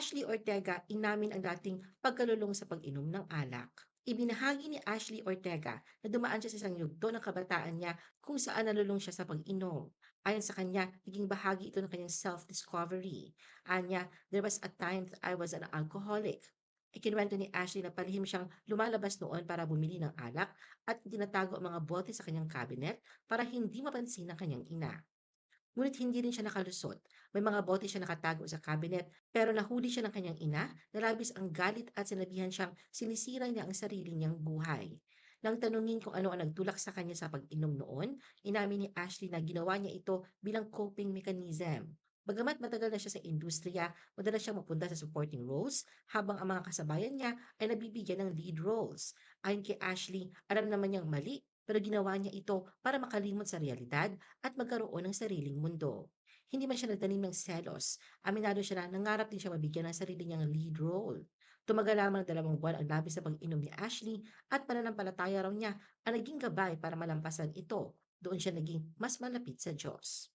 Ashley Ortega inamin ang dating pagkalulong sa pag-inom ng alak. Ibinahagi ni Ashley Ortega na dumaan siya sa isang yugto ng kabataan niya kung saan nalulung siya sa pag-inom. Ayon sa kanya, naging bahagi ito ng kanyang self-discovery. Anya, there was a time that I was an alcoholic. Ikinuwento ni Ashley na palihim siyang lumalabas noon para bumili ng alak at tinatago ang mga bote sa kanyang cabinet para hindi mapansin ng kanyang ina. Ngunit hindi rin siya nakalusot. May mga bote siya nakatago sa cabinet pero nahuli siya ng kanyang ina na labis ang galit at sinabihan siyang sinisira niya ang sarili niyang buhay. Nang tanungin kung ano ang nagtulak sa kanya sa pag-inom noon, inamin ni Ashley na ginawa niya ito bilang coping mechanism. Bagamat matagal na siya sa industriya, madalas siyang mapunta sa supporting roles habang ang mga kasabayan niya ay nabibigyan ng lead roles. Ayon kay Ashley, alam naman niyang mali pero ginawa niya ito para makalimot sa realidad at magkaroon ng sariling mundo. Hindi man siya nagtanim ng selos. Aminado siya na nangarap din siya mabigyan ng sarili niyang lead role. Tumagal lamang ng dalawang buwan ang labis sa pag-inom ni Ashley at pananampalataya raw niya ang naging gabay para malampasan ito. Doon siya naging mas malapit sa Diyos.